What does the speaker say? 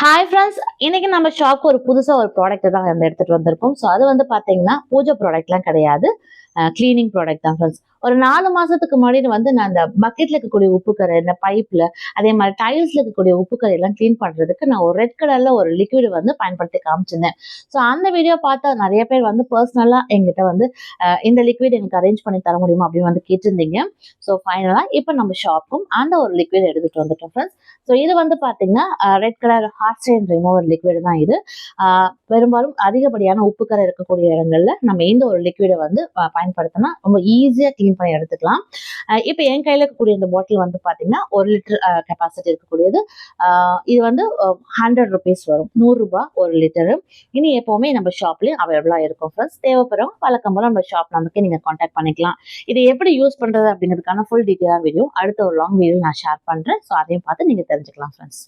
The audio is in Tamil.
ஹாய் ஃப்ரெண்ட்ஸ் இன்னைக்கு நம்ம ஷாப்க்கு ஒரு புதுசாக ஒரு ப்ராடக்ட் தான் வந்து எடுத்துட்டு வந்திருக்கோம். ஸோ அது வந்து பார்த்தீங்கன்னா பூஜை ப்ராடக்ட்லாம் கிடையாது. க்ளீனிங் ப்ராடக்ட் தான் ஃப்ரெண்ட்ஸ் ஒரு நாலு மாசத்துக்கு முன்னாடி வந்து நான் அந்த பக்கெட்ல இருக்கக்கூடிய உப்புக்கரை இந்த பைப்ல அதே மாதிரி டைல்ஸ்ல இருக்கக்கூடிய உப்புக்கரை எல்லாம் க்ளீன் பண்றதுக்கு நான் ஒரு ரெட் கலர்ல ஒரு லிக்விட் வந்து பயன்படுத்தி காமிச்சிருந்தேன். ஸோ அந்த வீடியோ பார்த்தா நிறைய பேர் வந்து பர்சனலா எங்கிட்ட வந்து இந்த லிக்விட் எனக்கு அரேஞ்ச் பண்ணி தர முடியுமா அப்படின்னு வந்து கேட்டிருந்தீங்க. ஸோ ஃபைனலாக இப்போ நம்ம ஷாப்புக்கும் அந்த ஒரு லிக்விட் எடுத்துட்டு வந்துட்டோம் ஃப்ரெண்ட்ஸ் ஸோ இது வந்து பார்த்தீங்கன்னா red colour hard stain remover liquid தான் இது. பெரும்பாலும் அதிகப்படியான உப்புக்கரை இருக்கக்கூடிய இடங்கள்ல நம்ம இந்த ஒரு லிக்விடை வந்து ப- பயன்படுத்தினா ரொம்ப ஈஸியாக க்ளீன் பண்ணி எடுத்துக்கலாம். இப்போ என் கையில் இருக்கக்கூடிய இந்த பாட்டில் வந்து பார்த்தீங்கன்னா ஒரு லிட்டர் கெப்பாசிட்டி இருக்கக்கூடியது. இது வந்து ஹண்ட்ரட் ருபீஸ் வரும். நூறுரூபா ஒரு லிட்டரு இனி எப்போவுமே நம்ம ஷாப்லேயும் அவைலபிளாக இருக்கும் ஃப்ரெண்ட்ஸ் தேவைப்படும் வழக்கம் போல் நம்ம ஷாப் நமக்கு நீங்கள் காண்டாக்ட் பண்ணிக்கலாம். இதை எப்படி யூஸ் பண்ணுறது அப்படிங்கிறதுக்கான ஃபுல் டீட்டெயிலாக வீடியோ அடுத்த ஒரு லாங் வீடியோ நான் ஷேர் பண்ணுறேன் ஸோ அதையும் பார்த்து நீங்கள் தெரிஞ்சுக்கலாம் ஃப்ரெண்ட்ஸ்